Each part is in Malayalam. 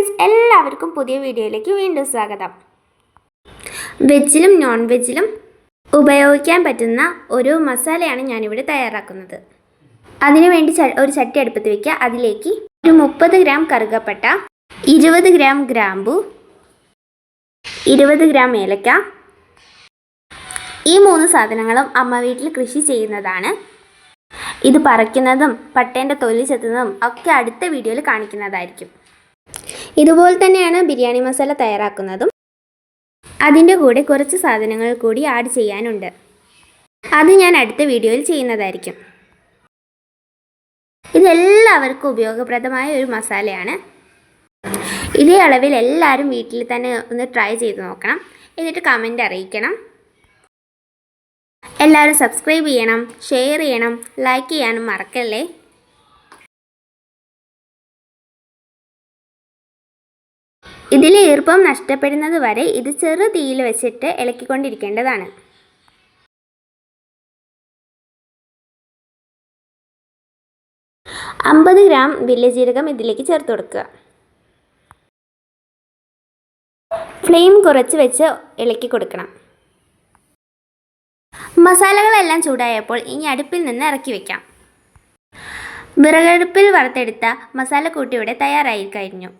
ഫ്രണ്ട്സ് എല്ലാവർക്കും പുതിയ വീഡിയോയിലേക്ക് വീണ്ടും സ്വാഗതം. വെജിലും നോൺ വെജിലും ഉപയോഗിക്കാൻ പറ്റുന്ന ഒരു മസാലയാണ് ഞാനിവിടെ തയ്യാറാക്കുന്നത്. അതിനുവേണ്ടി വേണ്ടി ഒരു ചട്ടി അടുപ്പത്ത് വയ്ക്കുക അതിലേക്ക് ഒരു മുപ്പത് ഗ്രാം കറുകപ്പട്ട ഇരുപത് ഗ്രാം ഗ്രാമ്പു ഇരുപത് ഗ്രാം ഏലക്ക. ഈ മൂന്ന് സാധനങ്ങളും അമ്മ വീട്ടിൽ കൃഷി ചെയ്യുന്നതാണ്. ഇത് പറിക്കുന്നതും പട്ടേന്റെ തൊലി ചെത്തുന്നതും ഒക്കെ അടുത്ത വീഡിയോയിൽ കാണിക്കുന്നതായിരിക്കും. ഇതുപോലെ തന്നെയാണ് ബിരിയാണി മസാല തയ്യാറാക്കുന്നതും. അതിന്റെ കൂടെ കുറച്ച് സാധനങ്ങൾ കൂടി ആഡ് ചെയ്യാനുണ്ട്. അത് ഞാൻ അടുത്ത വീഡിയോയിൽ ചെയ്യുന്നതായിരിക്കും. ഇതെല്ലാവർക്കും ഉപയോഗപ്രദമായ ഒരു മസാലയാണ്. ഇതേ അളവിൽ എല്ലാവരും വീട്ടിൽ തന്നെ ഒന്ന് ട്രൈ ചെയ്ത് നോക്കണം. എന്നിട്ട് കമന്റ് അറിയിക്കണം. എല്ലാവരും സബ്സ്ക്രൈബ് ചെയ്യണം ഷെയർ ചെയ്യണം ലൈക്ക് ചെയ്യാനും മറക്കല്ലേ? ഇതിലെ ഈർപ്പം നഷ്ടപ്പെടുന്നത് വരെ ഇത് ചെറു തീയിൽ വെച്ചിട്ട് ഇളക്കിക്കൊണ്ടിരിക്കേണ്ടതാണ്. അമ്പത് ഗ്രാം വില്ലജീരകം ഇതിലേക്ക് ചേർത്ത് കൊടുക്കുക. ഫ്ലെയിം കുറച്ച് വെച്ച് ഇളക്കി കൊടുക്കണം. മസാലകളെല്ലാം ചൂടായപ്പോൾ ഇനി അടുപ്പിൽ നിന്ന് ഇറക്കി വെക്കാം. വിറകടുപ്പിൽ വറുത്തെടുത്ത മസാല കൂട്ടിയുടെ തയ്യാറായി കഴിഞ്ഞു.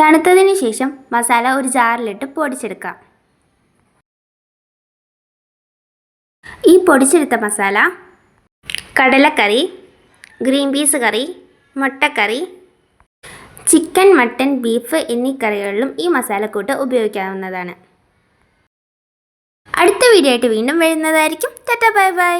തണുത്തതിന് ശേഷം മസാല ഒരു ജാറിലിട്ട് പൊടിച്ചെടുക്കാം. ഈ പൊടിച്ചെടുത്ത മസാല കടലക്കറി ഗ്രീൻ പീസ് കറി മുട്ടക്കറി ചിക്കൻ മട്ടൻ ബീഫ് എന്നീ കറികളിലും ഈ മസാലക്കൂട്ട് ഉപയോഗിക്കാവുന്നതാണ്. അടുത്ത വീഡിയോ ആയിട്ട് വീണ്ടും വരുന്നതായിരിക്കും. Tata bye bye.